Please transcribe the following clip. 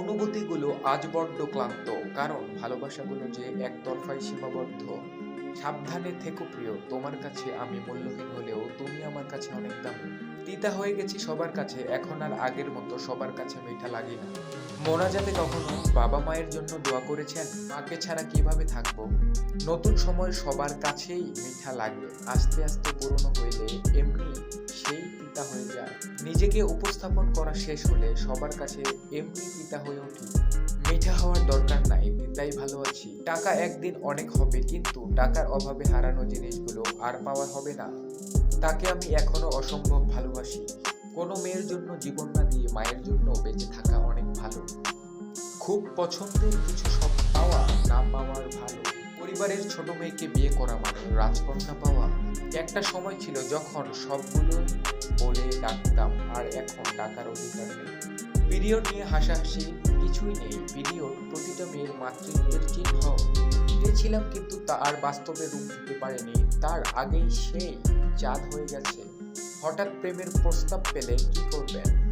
অনুভূতিগুলো আজ বড্ড ক্লান্ত। কারণ ভালোবাসাগুলো যে একতরফায় সীমাবদ্ধ, সাবধানে থেকো প্রিয়, তোমার কাছে আমি মূল্যহীন হলেও তুমি আমার কাছে অনেক দামি। তিতা হয়ে গেছি সবার কাছে, এখন আর আগের মতো সবার কাছে মিঠা লাগে না। মোনা যাতে কখনো বাবা মায়ের জন্য দোয়া করেছেন, মাকে ছাড়া কীভাবে থাকব? নতুন সময় সবার কাছেই মিঠা লাগে আস্তে আস্তে পুরনো হইলে নিজেকে উপস্থাপন করা শেষ হলে সবার কাছে এমনি তিতা হয়ে উঠি মিঠা হওয়ার দরকার নাই তিতাই ভালো আছি। টাকা একদিন অনেক হবে, কিন্তু টাকার অভাবে হারানো জিনিসগুলো আর পাওয়া হবে না। তাকে আমি এখনও অসম্ভব ভালোবাসি। কোনো মেয়ের জন্য জীবন না দিয়ে মায়ের জন্য বেঁচে থাকা অনেক ভালো। খুব পছন্দের কিছু সব পাওয়া না পাওয়ার ভালো। পরিবারের ছোট মেয়েকে বিয়ে করা মানে রাজকন্যা পাওয়া। একটা সময় ছিল যখন সবগুলো বলে ডাকতাম আর এখন ডাকার অধিকার নেই। পিরিয়ড নিয়ে হাসাহাসি কিছুই নেই। পিরিয়ড প্রতিটা মেয়ের মাতৃত্বের চিহ্ন ছিলাম কিন্তু তা আর বাস্তবে রূপ দিতে পারেনি। তার আগেই সে চাঁদ হয়ে গেছে। হঠাৎ প্রেমের প্রস্তাব পেলে কি করবেন?